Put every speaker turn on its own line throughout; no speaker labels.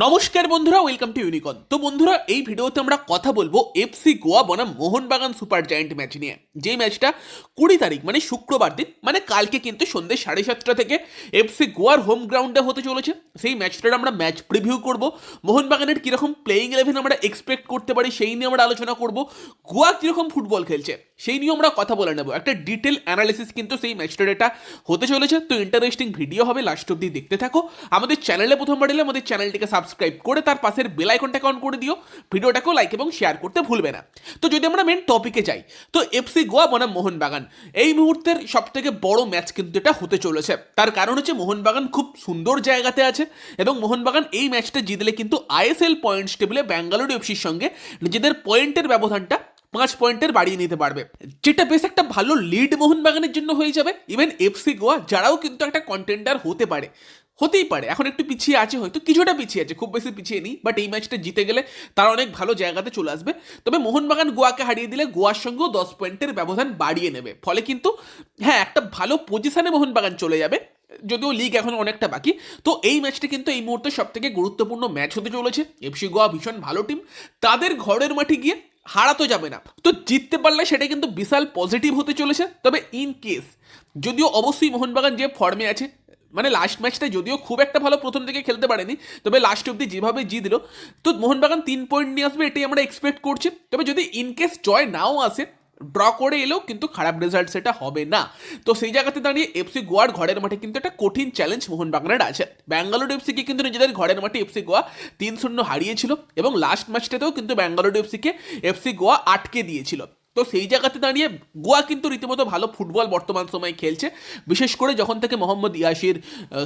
নমস্কার বন্ধুরা welcome to ইউনিকন তো বন্ধুরা, এই ভিডিওতে আমরা কথা বলব এফসি গোয়া বনাম মোহনবাগান সুপার জায়েন্ট ম্যাচ নিয়ে। যে ম্যাচটা কুড়ি তারিখ মানে শুক্রবার দিন মানে কালকে কিন্তু সন্ধ্যে সাড়ে সাতটা থেকে এফসি গোয়ার হোম গ্রাউন্ডে হতে চলেছে। সেই ম্যাচটার আমরা ম্যাচ প্রিভিউ করব। মোহনবাগানের কীরকম প্লেয়িং ইলেভেন আমরা এক্সপেক্ট করতে পারি, সেই নিয়ে আমরা আলোচনা করব। গোয়া কীরকম ফুটবল খেলছে? সেই নিয়ে আমরা কথা বলে নেব। একটা ডিটেল অ্যানালিসিস কিন্তু সেই ম্যাচটার এটা হতে চলেছে। তো ইন্টারেস্টিং ভিডিও হবে লাস্ট অব্দি দেখতে থাকো। আমাদের চ্যানেলে প্রথমবার এলে আমাদের চ্যানেলটিকে সাবস্ক্রাইব করে তার পাশের বেল আইকনটাকে অন করে দিও। ভিডিওটাকেও লাইক এবং শেয়ার করতে ভুলবে না। তো যদি আমরা মেন টপিকে যাই, তো এফসি গোয়া বনাম মোহনবাগান। এই মুহূর্তের সব থেকে বড় ম্যাচ কিন্তু এটা হতে চলেছে। তার কারণ হচ্ছে মোহনবাগান খুব সুন্দর জায়গাতে আছে এবং মোহনবাগান এই ম্যাচটা জিতলে কিন্তু আইএসএল পয়েন্টস টেবিলে ব্যাঙ্গালোর এফসির সঙ্গে নিজেদের পয়েন্টের ব্যবধানটা পাঁচ পয়েন্টের বাড়িয়ে নিতে পারবে। যেটা বেশ একটা ভালো লিড মোহনবাগানের জন্য হয়ে যাবে। ইভেন এফসি গোয়া যারাও কিন্তু একটা কন্টেন্ডার হতে পারে। হতেই পারে। এখন একটু পিছিয়ে আছে হয়তো, কিছুটা পিছিয়ে আছে, খুব বেশি পিছিয়ে নেই বাট এই ম্যাচটা জিতে গেলে তারা অনেক ভালো জায়গাতে চলে আসবে। তবে মোহনবাগান গোয়াকে হারিয়ে দিলে গোয়ার সঙ্গেও দশ পয়েন্টের ব্যবধান বাড়িয়ে নেবে। ফলে কিন্তু হ্যাঁ একটা ভালো পজিশনে মোহনবাগান চলে যাবে, যদিও লিগ এখন অনেকটা বাকি। তো এই ম্যাচটা কিন্তু এই মুহূর্তে সব থেকে গুরুত্বপূর্ণ ম্যাচ হতে চলেছে। এফসি গোয়া ভীষণ ভালো টিম তাদের ঘরের মাঠে গিয়ে হারাতো যাবে না। তো জিততে পারলে সেটা কিন্তু বিশাল পজিটিভ হতে চলেছে। তবে ইন কেস যদিও অবশ্যই মোহনবাগান যে ফর্মে আছে মানে লাস্ট ম্যাচটা যদিও খুব একটা ভালো প্রথম থেকে খেলতে পারেনি, তবে লাস্ট অব্দি যেভাবে জিতলো, তো মোহনবাগান তিন পয়েন্ট নিয়ে আসবে এটাই আমরা এক্সপেক্ট করছি। তবে যদি ইনকেস জয় নাও আসে ড্র করে এলেও কিন্তু খারাপ রেজাল্ট সেটা হবে না। তো সেই জায়গাতে দাঁড়িয়ে এফসি গোয়ার ঘরের মাঠে কিন্তু একটা কঠিন চ্যালেঞ্জ মোহনবাগানের আছে। ব্যাঙ্গালোর এফসিকে কিন্তু নিজেদের ঘরের মাঠে এফসি গোয়া তিন শূন্য হারিয়েছিল এবং লাস্ট ম্যাচটাতেও কিন্তু ব্যাঙ্গালোর এফসিকে এফসি গোয়া আটকে দিয়েছিল। তো সেই জায়গাতে দাঁড়িয়ে গোয়া কিন্তু রীতিমতো ভালো ফুটবল বর্তমান সময়ে খেলছে। বিশেষ করে যখন থেকে মোহাম্মদ ইয়াসির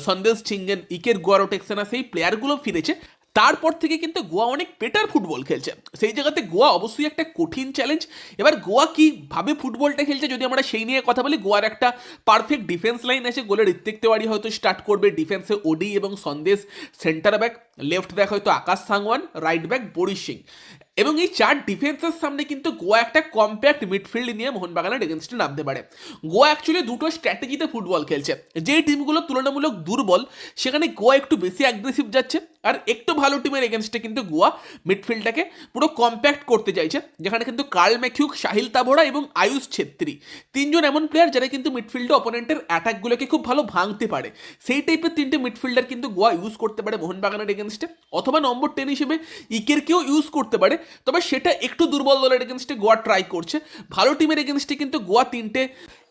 সন্দেশ ছিঙ্গেন, ইকের গোয়ারো টেক্সানা সেই প্লেয়ারগুলো ফিরেছে। তারপর থেকে কিন্তু গোয়া অনেক বেটার ফুটবল খেলছে। সেই জায়গাতে গোয়া অবশ্যই একটা কঠিন চ্যালেঞ্জ এবার গোয়া কীভাবে ফুটবলটা খেলছে যদি আমরা সেই নিয়ে কথা বলি, গোয়ার একটা পারফেক্ট ডিফেন্স লাইন আছে। গোলে ঋত্বিক তেওয়ারি হয়তো স্টার্ট করবে ডিফেন্সে ওডি এবং Sandesh centre back left back হয়তো Akash Sangwan right back Boris Singh. এবং এই চার ডিফেন্সের সামনে কিন্তু গোয়া একটা কম্প্যাক্ট মিডফিল্ড নিয়ে মোহনবাগানের এগেনস্টে নামতে পারে। গোয়া অ্যাকচুয়ালি দুটো স্ট্র্যাটেজিতে ফুটবল খেলছে। যে টিমগুলো তুলনামূলক দুর্বল, সেখানে গোয়া একটু বেশি অ্যাগ্রেসিভ যাচ্ছে আর একটু ভালো টিমের এগেনস্টে কিন্তু গোয়া মিডফিল্ডটাকে পুরো কম্প্যাক্ট করতে চাইছে, যেখানে কিন্তু কার্ল ম্যাথিউক সাহিল তাবোরা এবং আয়ুষ ছেত্রী। তিনজন এমন প্লেয়ার যারা কিন্তু মিডফিল্ডে অপোনেন্টের অ্যাটাকগুলোকে খুব ভালো ভাঙতে পারে। সেই টাইপের তিনটে মিডফিল্ডার কিন্তু গোয়া ইউজ করতে পারে মোহনবাগানের এগেনস্টে অথবা নম্বর টেন হিসেবে ইকেরকেও ইউজ করতে পারে। তবে সেটা একটু দুর্বল দলের এগেনস্টে গোয়া ট্রাই করছে। ভালো টিমের এগেনস্টে কিন্তু গোয়া তিনটে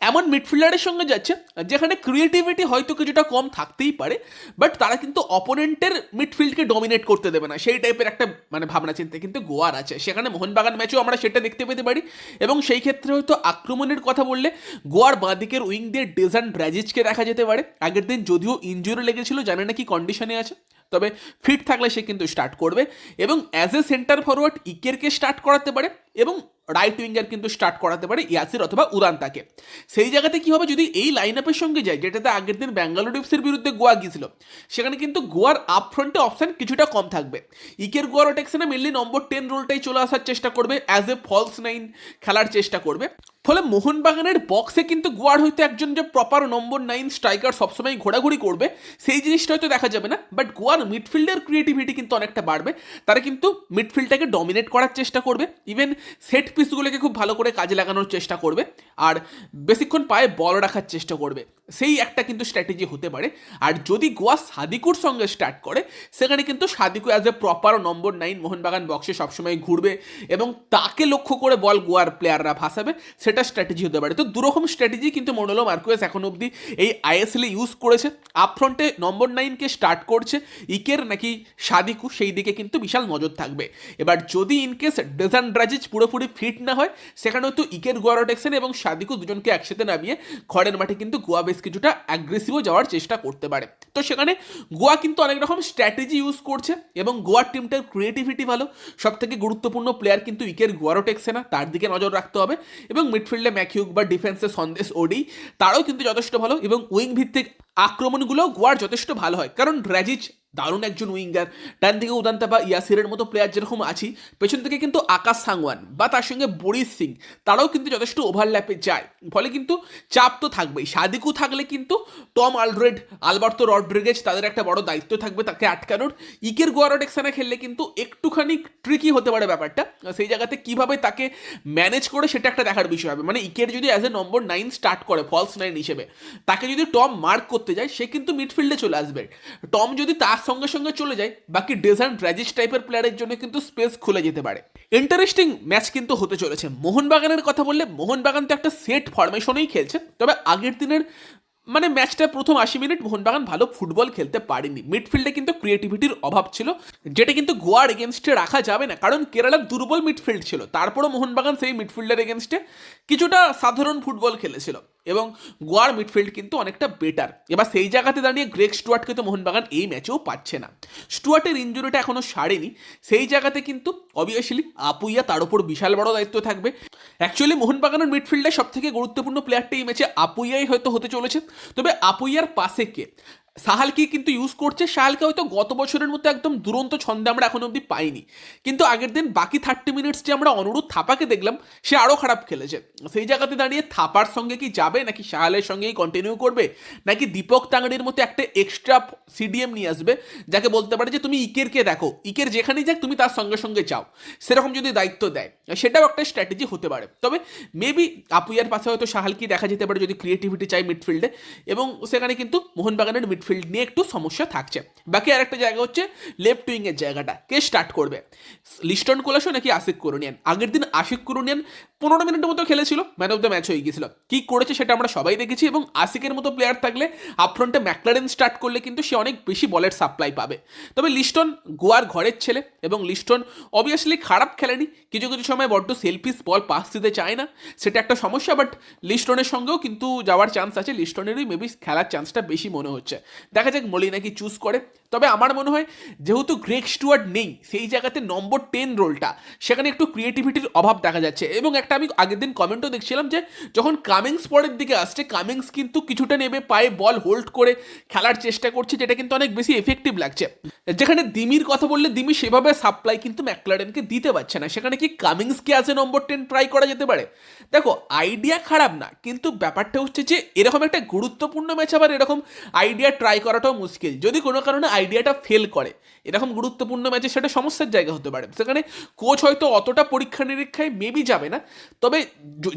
এমন মিডফিল্ডারের সঙ্গে যাচ্ছে, যেখানে ক্রিয়েটিভিটি হয়তো কিছুটা কম থাকতেই পারে বাট তারা কিন্তু অপোনেন্টের মিডফিল্ডকে ডমিনেট করতে দেবে না। সেই টাইপের একটা মানে ভাবনা চিন্তা কিন্তু গোয়ার আছে। সেখানে মোহনবাগান ম্যাচেও আমরা সেটা দেখতে পেতে পারি। এবং সেই ক্ষেত্রে হয়তো আক্রমণের কথা বললে গোয়ার বাঁদিকের উইং দিয়ে ডেজান ব্রাজিজকে দেখা যেতে পারে। আগের দিন যদিও ইঞ্জুরি লেগেছিল, জানে না কি কন্ডিশনে আছে। তবে ফিট থাকলে সে কিন্তু স্টার্ট করবে এবং অ্যাজ এ সেন্টার ফরওয়ার্ড ইকেরকে স্টার্ট করাতে পারে এবং রাইট উইঙ্গার কিন্তু স্টার্ট করাতে পারে ইয়াসির অথবা উদান্তাকে সেই জায়গাতে কি হবে? যদি এই লাইন আপের সঙ্গে যায়, যেটাতে আগের দিন ব্যাঙ্গালোর এফসির বিরুদ্ধে গোয়া গিয়েছিল, সেখানে কিন্তু গোয়ার আপ আপফ্রন্টে অপশন কিছুটা কম থাকবে। ইকের গোয়ার রোটেকশনে মেনলি নম্বর টেন রোলটাই চলে আসার চেষ্টা করবে অ্যাজ এ ফলস নাইন খেলার চেষ্টা করবে। ফলে মোহনবাগানের বক্সে কিন্তু গোয়ার হয়তো একজন যে প্রপার নম্বর নাইন স্ট্রাইকার সবসময় ঘোরাঘুরি করবে, সেই জিনিসটা হয়তো দেখা যাবে না বাট গোয়ার মিডফিল্ডের ক্রিয়েটিভিটি কিন্তু অনেকটা বাড়বে। তারা কিন্তু মিডফিল্ডটাকে ডমিনেট করার চেষ্টা করবে ইভেন সেট পিসগুলোকে খুব ভালো করে কাজে লাগানোর চেষ্টা করবে, আর বেশিক্ষণ পায়ে বল রাখার চেষ্টা করবে। সেই একটা কিন্তু স্ট্র্যাটেজি হতে পারে। আর যদি গোয়া সাদিকুর সঙ্গে স্টার্ট করে, সেখানে কিন্তু Sadiku as a proper number nine Mohun Bagan বক্সে সবসময় ঘুরবে এবং তাকে লক্ষ্য করে বল গোয়ার প্লেয়াররা ভাসাবে। সেটা স্ট্র্যাটেজি হতে পারে। তো দুরকম স্ট্র্যাটেজি কিন্তু মোডলো মার্কুয়েস এখন অবধি এই আইএসএলে ইউজ করেছে। আপফ্রন্টে নম্বর নাইনকে স্টার্ট করছে। ইকের নাকি সাদিকু সেই দিকে কিন্তু বিশাল নজর থাকবে। এবার যদি ইনকেস ডেজান ড্রাজিজ পুরোপুরি ফিট না হয় সেখানে হয়তো ইকের গোয়া রোটেকশন এবং সাদিকু দুজনকে একসাথে নামিয়ে ঘরের মাঠে কিন্তু গোয়া বেশ কিছুটা অ্যাগ্রেসিভও যাওয়ার চেষ্টা করতে পারে। তো সেখানে গোয়া কিন্তু অনেক রকম স্ট্র্যাটেজি ইউজ করছে এবং গোয়ার টিমটার ক্রিয়েটিভিটি ভালো। সব থেকে গুরুত্বপূর্ণ প্লেয়ার কিন্তু ইকের গোয়ারও টেকছে না তার দিকে নজর রাখতে হবে এবং মিডফিল্ডে ম্যাকিউক বা ডিফেন্সে সন্দেশ ওডি, তারাও কিন্তু যথেষ্ট ভালো এবং উইং ভিত্তিক আক্রমণগুলো গোয়ার যথেষ্ট ভালো হয়। কারণ ড্রাজিচ দারুণ একজন উইঙ্গার। ডান দিকে উদান্তা বা ইয়াসিরের মতো প্লেয়ার যেরকম আছি, পেছন থেকে কিন্তু আকাশ সাংওয়ান বা তার সঙ্গে বরিশ সিং, তারাও কিন্তু যথেষ্ট ওভারল্যাপে যায়। ফলে কিন্তু চাপ তো থাকবেই। সাদিকু থাকলে কিন্তু টম আলড্রেড, আলবার্তো রড্রিগেজ তাদের একটা বড় দায়িত্ব থাকবে তাকে আটকানোর। ইকের গোয়ারোডেক্সানে খেললে কিন্তু একটুখানি ট্রিকি হতে পারে ব্যাপারটা। সেই জায়গাতে কীভাবে তাকে ম্যানেজ করে সেটা একটা দেখার বিষয় হবে। মানে ইকের যদি as a number nine start করে ফলস নাইন হিসেবে, তাকে যদি টম মার্ক করতে যায়, সে কিন্তু মিডফিল্ডে চলে আসবে। টম যদি তার সঙ্গে সঙ্গে চলে যায়, বাকি ডেজার্ট রাজিস টাইপের প্লেয়ারের জন্য কিন্তু স্পেস খুলে যেতে পারে। ইন্টারেস্টিং ম্যাচ কিন্তু হতে চলেছে। মোহনবাগানের কথা বললে, মোহনবাগান তো একটা সেট ফরমেশনেই খেলছে। তবে আগের দিনের মানে ম্যাচটা প্রথম আশি মিনিট মোহনবাগান ভালো ফুটবল খেলতে পারেনি। মিডফিল্ডে কিন্তু ক্রিয়েটিভিটির অভাব ছিল। যেটা কিন্তু গোয়ার এগেনস্টে রাখা যাবে না, কারণ কেরালার দুর্বল মিডফিল্ড ছিল। তারপরও মোহনবাগান সেই মিডফিল্ডের এগেনস্টে কিছুটা সাধারণ ফুটবল খেলেছিল। এবং গোয়ার মিডফিল্ড কিন্তু অনেকটা বেটার এবার সেই জায়গাতে দাঁড়িয়ে গ্রেক স্টুয়ার্টকে তো মোহনবাগান এই ম্যাচেও পাচ্ছে না। স্টুয়ার্টের ইঞ্জুরিটা এখনও সারেনি। সেই জায়গাতে কিন্তু অবভিয়াসলি আপুইয়া তার উপর বিশাল বড় দায়িত্ব থাকবে। অ্যাকচুয়ালি মোহনবাগানের মিডফিল্ডে সবথেকে গুরুত্বপূর্ণ প্লেয়ারটা এই ম্যাচে আপুইয়াই হয়তো হতে চলেছে। তবে আপুইয়ার পাশে কে? সাহালকে কিন্তু ইউজ করছে। সাহালকে হয়তো গত বছরের মতো একদম দুরন্ত ছন্দে আমরা এখন অবধি পাইনি। কিন্তু আগের দিন বাকি থার্টি মিনিটস যে আমরা অনুরোধ থাপাকে দেখলাম, সে আরও খারাপ খেলেছে। সেই জায়গাতে দাঁড়িয়ে থাপার সঙ্গে কি যাবে? নাকি সাহালের সঙ্গেই কন্টিনিউ করবে? নাকি দীপক তাঙ্গড়ির মতো একটা এক্সট্রা সিডিএম নিয়ে আসবে, যাকে বলতে পারে যে, তুমি ইকেরকে দেখো। ইকের যেখানেই যাক, তুমি তার সঙ্গে সঙ্গে যাও। সেরকম যদি দায়িত্ব দেয়, সেটাও একটা স্ট্র্যাটেজি হতে পারে। তবে মেবি আপুইয়ার পাশে হয়তো সাহালকে দেখা যেতে পারে যদি ক্রিয়েটিভিটি চাই মিডফিল্ডে এবং সেখানে কিন্তু মোহনবাগানের মিডফিল্ড নিয়ে একটু সমস্যা থাকছে। বাকি আরেকটা জায়গা হচ্ছে লেফট উইংয়ের জায়গাটা। কে স্টার্ট করবে? লিস্টন কোলাসো নাকি আশিক করুনিয়ান। আগের দিন আশিক করুনিয়ান পনেরো মিনিটের মতো খেলেছিল ম্যান অফ দ্য ম্যাচ হয়ে গিয়েছিল। কি করেছে সেটা আমরা সবাই দেখেছি এবং আশিকের মতো প্লেয়ার থাকলে আপফ্রন্টে ম্যাকলারেন স্টার্ট করলে কিন্তু সে অনেক বেশি বলের সাপ্লাই পাবে। তবে লিস্টন গোয়ার ঘরের ছেলে এবং লিস্টন অবভিয়াসলি খারাপ খেলেনি। কিছু কিছু সময় বড্ড সেলফিস বল পাস দিতে চায় না। সেটা একটা সমস্যা বাট লিস্টনের সঙ্গেও কিন্তু যাওয়ার চান্স আছে। লিস্টনেরই মেবি খেলার চান্সটা বেশি মনে হচ্ছে। দেখা যাক মলি নাকি চুজ করে। তবে আমার মনে হয়, যেহেতু গ্রেক স্টুয়ার্ড নেই, সেই জায়গাতে নম্বর টেন রোলটা সেখানে একটু ক্রিয়েটিভিটির অভাব দেখা যাচ্ছে। এবং একটা আমি আগের দিন কমেন্টও দেখছিলাম যে, যখন কামিংস পরের দিকে আসছে কামিংস কিন্তু কিছুটা নেমে পায়ে বল হোল্ড করে খেলার চেষ্টা করছে, যেটা কিন্তু অনেক বেশি এফেক্টিভ লাগছে। যেখানে দিমির কথা বললে, দিমি সেভাবে সাপ্লাই কিন্তু ম্যাকলারেনকে দিতে পারছে না। সেখানে কি কামিংসকে আসে নম্বর টেন ট্রাই করা যেতে পারে? দেখো আইডিয়া খারাপ না, কিন্তু ব্যাপারটা হচ্ছে যে, এরকম একটা গুরুত্বপূর্ণ ম্যাচ আবার এরকম আইডিয়া ট্রাই করাটাও মুশকিল। যদি কোনো কারণে আইডিয়াটা ফেল করে, এরকম গুরুত্বপূর্ণ ম্যাচে সেটা সমস্যার জায়গা হতে পারে। সেখানে কোচ হয়তো অতটা পরীক্ষা নিরীক্ষায় মেবি যাবে না। তবে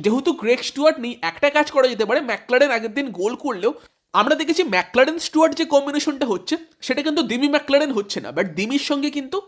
যেহেতু গ্রেক স্টুয়ার্ট নেই, একটা কাজ করা যেতে পারে ম্যাকলারেন আগের দিন গোল করলেও আমরা দেখেছি ম্যাকলারেন স্টুয়ার্ট যে কম্বিনেশনটা হচ্ছে, সেটা কিন্তু দিমি ম্যাকলারেন হচ্ছে না বাট দিমির সঙ্গে কিন্তু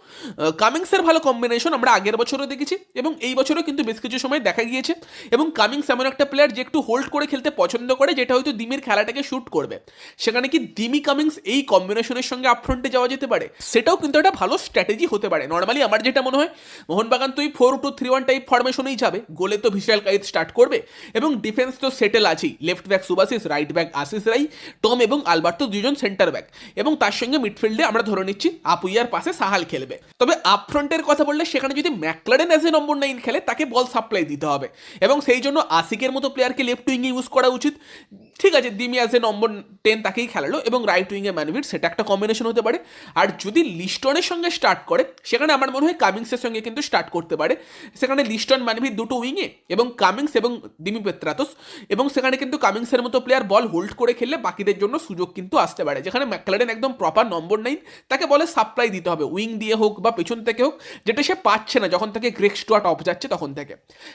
কামিংসের ভালো কম্বিনেশন আমরা আগের বছরও দেখেছি এবং এই বছরও কিন্তু বেশ কিছু সময় দেখা গিয়েছে এবং কামিংস এমন একটা প্লেয়ার যে একটু হোল্ড করে খেলতে পছন্দ করে, যেটা হয়তো দিমির খেলাটাকে শ্যুট করবে। সেখানে কি দিমি কামিংস এই কম্বিনেশনের সঙ্গে আপফ্রন্টে যাওয়া যেতে পারে? সেটাও কিন্তু একটা ভালো স্ট্র্যাটেজি হতে পারে। নর্মালি আমার যেটা মনে হয়, মোহনবাগান তুই four two three one type ফরমেশনেই যাবে, গোলে তো ভিশাল কাইত স্টার্ট করবে এবং ডিফেন্স তো সেটেল আছেই। Left back সুবাসিস right back Ashish Rai Tom এবং আলবার্তো দুজন সেন্টার ব্যাক, এবং তার সঙ্গে মিডফিল্ডে আমরা ধরে নিচ্ছি আপুইয়ার পাশে সাহাল খেলবে। তবে আপফ্রন্টের কথা বললে সেখানে যদি McLaren as a number nine খেলে, তাকে বল সাপ্লাই দিতে হবে। এবং সেই জন্য আশিকের মতো প্লেয়ারকে লেফট উইংয়ে ইউজ করা উচিত। ঠিক আছে, দিমি অ্যাজ এ নম্বর টেন তাকেই খেলালো, এবং রাইট উইংয়ে ম্যানভিট সেটা একটা কম্বিনেশন হতে পারে। আর যদি লিস্টনের সঙ্গে স্টার্ট করে, সেখানে আমার মনে হয় কামিংসের সঙ্গে কিন্তু স্টার্ট করতে পারে। সেখানে লিস্টন ম্যানভিট দুটো উইংয়ে এবং কামিংস এবং দিমি পেত্রাতোস এবং সেখানে কিন্তু কামিংসের মতো প্লেয়ার বল হোল্ড করে খেললে বাকিদের জন্য সুযোগ কিন্তু আসতে পারে। যেখানে ম্যাকলারেন একদম প্রপার নম্বর নাইন তাকে বলে সাপ্লাই দিতে হবে উইং দিয়ে হোক বা পেছন থেকে হোক, যেটা সে পাচ্ছে না, যখন তাকে গ্রেক স্টুয়ার্ট অফ যাচ্ছে তখন থেকে।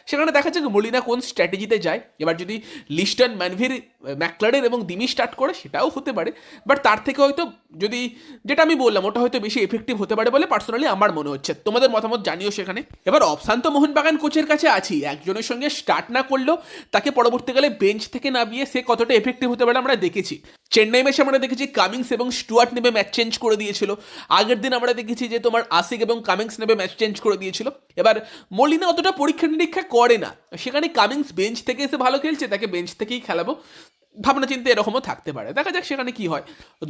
সেখানে দেখা যাচ্ছে মলিনা কোন স্ট্র্যাটেজিতে যায়, এবার যদি লিস্টন, ম্যানভির, ম্যাকলারেন এবং দিমি স্টার্ট করে, সেটাও হতে পারে। বাট তার থেকে হয়তো যদি, যেটা আমি বললাম, ওটা হয়তো বেশি এফেক্টিভ হতে পারে বলে পার্সোনালি আমার মনে হচ্ছে। তোমাদের মতামত জানিও সেখানে। এবার অপশান তো মোহনবাগান কোচের কাছে আছি, একজনের সঙ্গে স্টার্ট না করলেও তাকে পরবর্তীকালে বেঞ্চ থেকে নামিয়ে সে কতটা এফেক্টিভ হতে পারে আমরা দেখেছি। চেন্নাই ম্যাচে আমরা দেখেছি কামিংস এবং স্টুয়ার্ট নেবে ম্যাচ চেঞ্জ করে দিয়েছিল। আগের দিন আমরা দেখেছি যে তোমার আশিক এবং কামিংস নেবে ম্যাচ চেঞ্জ করে দিয়েছিল। এবার মলিনা অতটা পরীক্ষা নিরীক্ষা করে না। সেখানে কামিংস বেঞ্চ থেকে এসে ভালো খেলছে, তাকে বেঞ্চ থেকেই খেলাবো। ভাবনা চিন্তা এরকমও থাকতে পারে। দেখা যাক সেখানে কি হয়।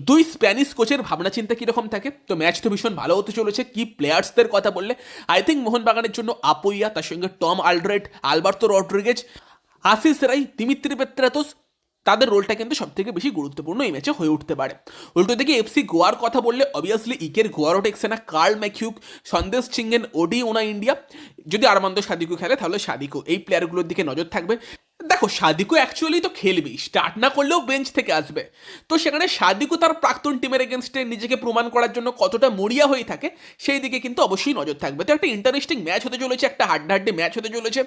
দুই স্প্যানিশ কোচের ভাবনা চিন্তা কীরকম থাকে। তো ম্যাচ তো ভীষণ ভালো হতে চলেছে। কি প্লেয়ার্সদের কথা বললে। আই থিঙ্ক মোহনবাগানের জন্য আপুইয়া তার সঙ্গে Tom Aldred Alberto Rodriguez Ashish Rai Dimitri Petratos তাদের রোলটা কিন্তু সব থেকে বেশি গুরুত্বপূর্ণ এই ম্যাচে হয়ে উঠতে পারে। উল্টো দিকে এফসি গোয়ার কথা বললে অবভিয়াসলি ইকের গোয়ারও টেকছে না। কার্ল ম্যাকিউক সন্দেশ চিঙ্গেন ওডি ওনা ইন্ডিয়া। যদি আরমান্দ সাদিকু খেলে, তাহলে সাদিকু। এই প্লেয়ারগুলোর দিকে নজর থাকবে। দেখো সাদিকু অ্যাকচুয়ালি তো খেলবি স্টার্ট না করলেও বেঞ্চ থেকে আসবে। তো সেখানে সাদিকু তার প্রাক্তন টিমের এগেনস্টে নিজেকে প্রমাণ করার জন্য কতটা মরিয়া হয়ে থাকে সেই দিকে কিন্তু অবশ্যই নজর থাকবে। তো একটা ইন্টারেস্টিং ম্যাচ হতে চলেছে, একটা হাড্ডাহাড্ডি ম্যাচ হতে চলেছে,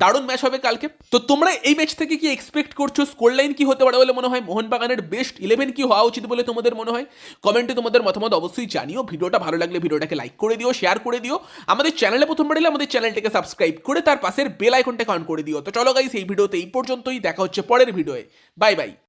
দারুণ ম্যাচ হবে কালকে। তো তোমরা এই ম্যাচ থেকে কি এক্সপেক্ট করছ? স্কোর লাইন কি হতে পারে বলে মনে হয়? মোহনবাগানের বেস্ট ইলেভেন কি হওয়া উচিত বলে তোমাদের মনে হয়? কমেন্টে তোমাদের মতামত অবশ্যই জানিও। ভিডিওটা ভালো লাগলে ভিডিওটাকে লাইক করে দিও শেয়ার করে দিও। আমাদের চ্যানেলে প্রথমবার এলে আমাদের চ্যানেলটাকে সাবস্ক্রাইব করে তার পাশের বেল আইকনটাকে অন করে দিও। তো চলো গাইস এই ভিডিওতে এই পর্যন্তই দেখা হচ্ছে পরের ভিডিওয়ে। Bye bye.